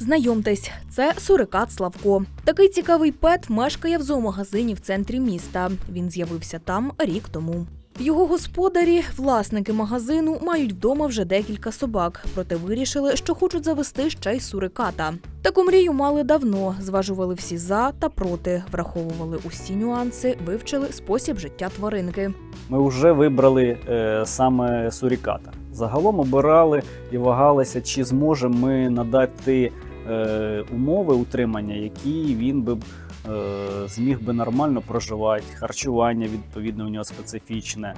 Знайомтесь, це сурикат Славко. Такий цікавий пет мешкає в зоомагазині в центрі міста. Він з'явився там рік тому. Його господарі, власники магазину, мають вдома вже декілька собак, проте вирішили, що хочуть завести ще й суриката. Таку мрію мали давно, зважували всі за та проти, враховували усі нюанси, вивчили спосіб життя тваринки. Ми вже вибрали е, саме суріката. Загалом обирали і вагалися, чи зможемо ми надати умови утримання, які він би е, зміг би нормально проживати, харчування відповідно у нього специфічне.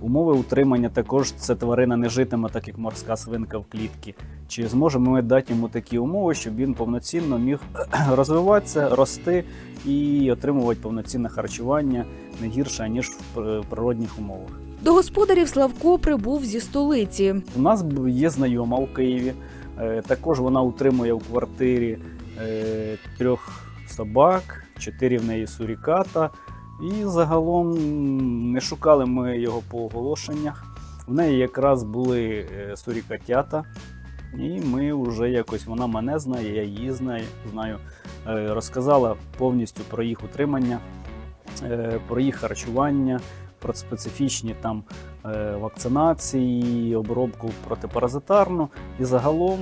Умови утримання також це тварина не житиме, так як морська свинка в клітці. Чи зможемо ми дати йому такі умови, щоб він повноцінно міг розвиватися, рости і отримувати повноцінне харчування не гірше, ніж в природних умовах. До господарів Славко прибув зі столиці. У нас є знайома у Києві. Е, Також вона утримує в квартирі е, трьох собак, чотири в неї суріката. І загалом не шукали ми його по оголошеннях. В неї якраз були е, сурікатята. І ми вже якось вона мене знає, я її знаю. знаю. Розказала повністю про їх утримання, про їх харчування, про специфічні там е, вакцинації, обробку протипаразитарну. І загалом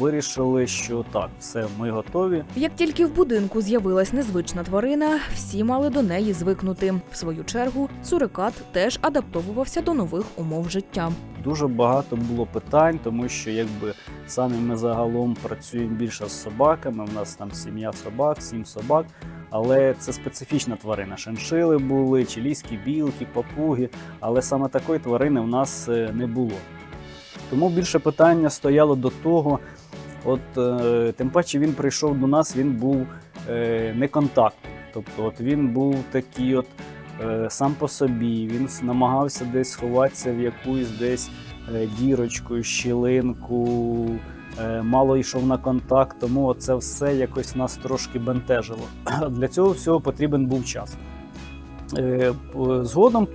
вирішили, що так, все, ми готові. Як тільки в будинку з'явилась незвична тварина, всі мали до неї звикнути. В свою чергу, сурикат теж адаптовувався до нових умов життя. Дуже багато було питань, тому що якби самі ми загалом працюємо більше з собаками. У нас там сім'я собак, сім собак. Але це специфічна тварина. Шиншили були, чилійські білки, папуги. Але саме такої тварини в нас е, не було. Тому більше питання стояло до того. От е, тим паче він прийшов до нас, він був е, неконтактний. Тобто, от він був такий, от е, сам по собі. Він намагався десь сховатися в якусь десь е, дірочку, щілинку, мало йшов на контакт, тому це все якось нас трошки бентежило. Для цього всього потрібен був час. Е, Згодом,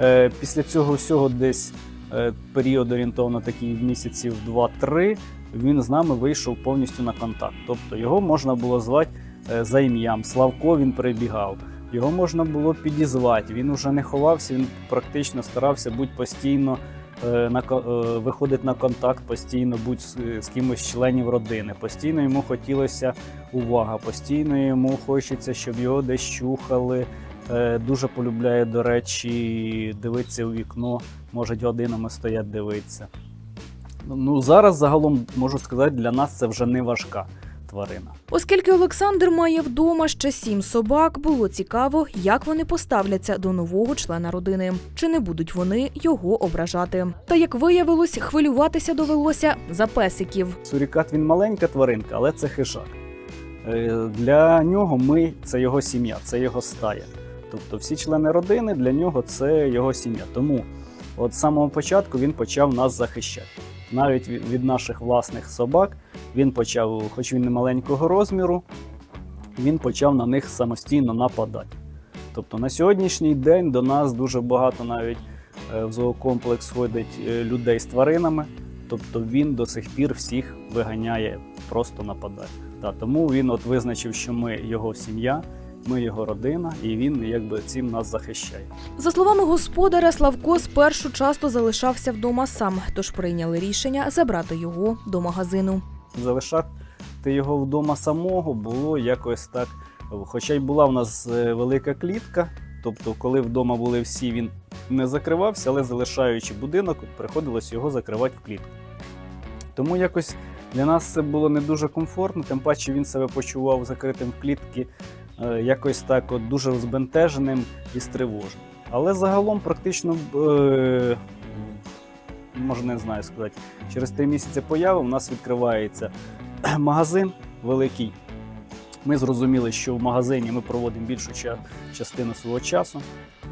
е, після цього всього, десь е, період орієнтовно такий місяців 2-3, він з нами вийшов повністю на контакт. Тобто його можна було звати е, за ім'ям. Славко він прибігав. Його можна було підізвати. Він уже не ховався, він практично старався бути постійно е, на ко- е, на контакт, постійно бути з, кимось членів родини. Постійно йому хотілося увага, постійно йому хочеться, щоб його десь чухали. Е, Дуже полюбляє, до речі, дивитися у вікно, може годинами стоять дивитися. Ну зараз загалом можу сказати, для нас це вже не важка тварина. Оскільки Олександр має вдома ще сім собак, було цікаво, як вони поставляться до нового члена родини, чи не будуть вони його ображати. Та як виявилось, хвилюватися довелося за песиків. Сурікат він маленька тваринка, але це хижак. Е, Для нього ми це його сім'я, це його стая. Тобто всі члени родини для нього це його сім'я. Тому от з самого початку він почав нас захищати. Навіть від наших власних собак він почав, хоч він не маленького розміру, він почав на них самостійно нападати. Тобто на сьогоднішній день до нас дуже багато навіть е, в зоокомплекс ходить е, людей з тваринами. Тобто він до сих пір всіх виганяє, просто нападає. Та, тому він от визначив, що ми його сім'я, ми його родина, і він якби цим нас захищає. За словами господаря, Славко спершу часто залишався вдома сам, тож прийняли рішення забрати його до магазину. Залишати його вдома самого було якось так. Хоча й була в нас е, велика клітка, тобто, коли вдома були всі, він не закривався, але залишаючи будинок, приходилось його закривати в клітку. Тому якось для нас це було не дуже комфортно, тим паче він себе почував закритим в клітці е, якось так от дуже збентеженим і стривоженим. Але загалом практично, е, можна не знаю сказати, через три місяці появи у нас відкривається магазин великий. Ми зрозуміли, що в магазині ми проводимо більшу частину свого часу.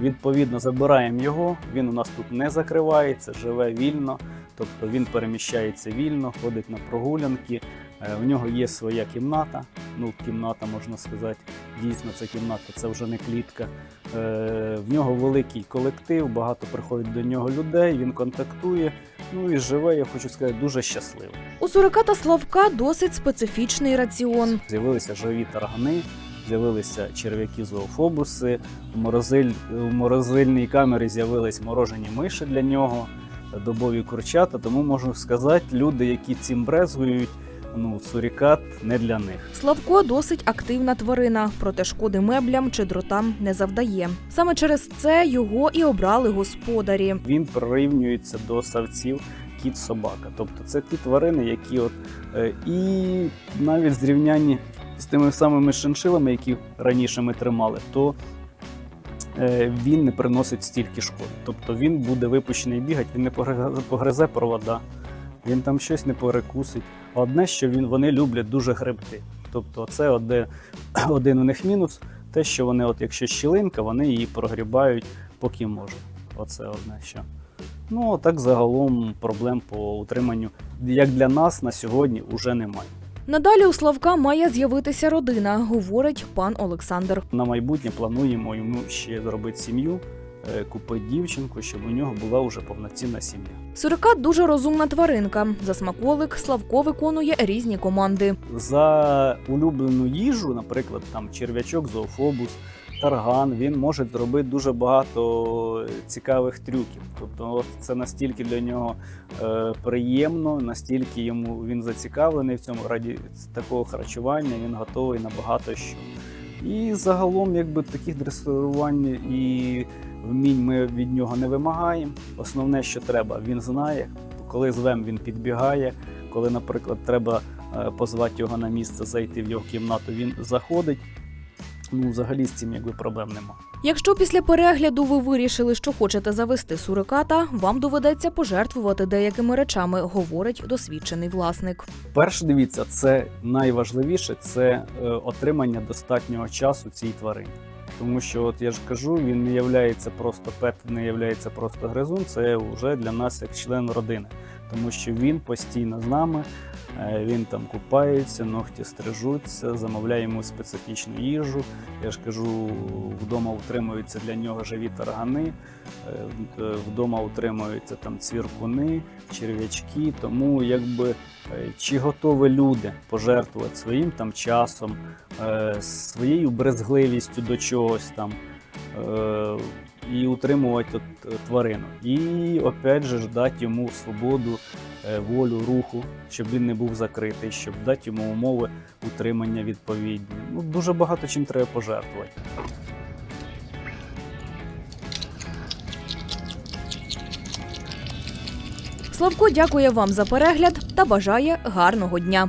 Відповідно, забираємо його. Він у нас тут не закривається, живе вільно, тобто він переміщається вільно, ходить на прогулянки. Е, В нього є своя кімната. Ну, кімната, можна сказати, дійсно, це кімната, це вже не клітка. Е, В нього великий колектив, багато приходить до нього людей, він контактує. Ну і живе, я хочу сказати, дуже щасливо. У суриката Славка досить специфічний раціон. З'явилися живі таргани, з'явилися черв'яки зоофобуси, в, морозиль, в морозильній камері з'явились морожені миші для нього, добові курчата. Тому можу сказати, люди, які цим брезгують, ну, сурікат не для них. Славко досить активна тварина, проте шкоди меблям чи дротам не завдає. Саме через це його і обрали господарі. Він прирівнюється до савців кіт-собака. Тобто це ті тварини, які от е, і навіть зрівнянні з тими самими шиншилами, які раніше ми тримали, то е, він не приносить стільки шкоди. Тобто він буде випущений бігати, він не погризе провода, він там щось не перекусить. Одне, що він, вони люблять дуже гребти. Тобто, це один, один у них мінус. Те, що вони, от якщо щілинка, вони її прогрібають, поки можуть. Оце одне що. Ну, так загалом проблем по утриманню, як для нас на сьогодні, вже немає. Надалі у Славка має з'явитися родина, говорить пан Олександр. На майбутнє плануємо йому ще зробити сім'ю, купити дівчинку, щоб у нього була вже повноцінна сім'я. Сурикат дуже розумна тваринка. За смаколик Славко виконує різні команди. За улюблену їжу, наприклад, там черв'ячок, зоофобус, тарган, він може зробити дуже багато цікавих трюків. Тобто, це настільки для нього е, приємно, настільки йому він зацікавлений в цьому раді такого харчування, він готовий на багато що. І загалом, якби таких дресирувань і вмінь ми від нього не вимагаємо. Основне, що треба, він знає. Коли звем, він підбігає. Коли, наприклад, треба е, позвати його на місце, зайти в його кімнату, він заходить. Ну, взагалі з цим якби проблем нема. Якщо після перегляду ви вирішили, що хочете завести суриката, вам доведеться пожертвувати деякими речами, говорить досвідчений власник. Перше, дивіться, це найважливіше це е, отримання достатнього часу цій тварині. Тому що, от я ж кажу, він не являється просто пет, не являється просто гризун, це вже для нас як член родини. Тому що він постійно з нами, е, він там купається, ногті стрижуться, замовляє йому специфічну їжу. Я ж кажу, вдома утримуються для нього живі таргани, е, е, вдома утримуються там цвіркуни, черв'ячки. Тому якби Чи готові люди пожертвувати своїм там часом, своєю брезгливістю до чогось там і утримувати е, тварину? І опять же дати йому свободу, е, волю, руху, щоб він не був закритий, щоб дати йому умови утримання відповідні. Ну, дуже багато чим треба пожертвувати. Славко дякує вам за перегляд та бажає гарного дня.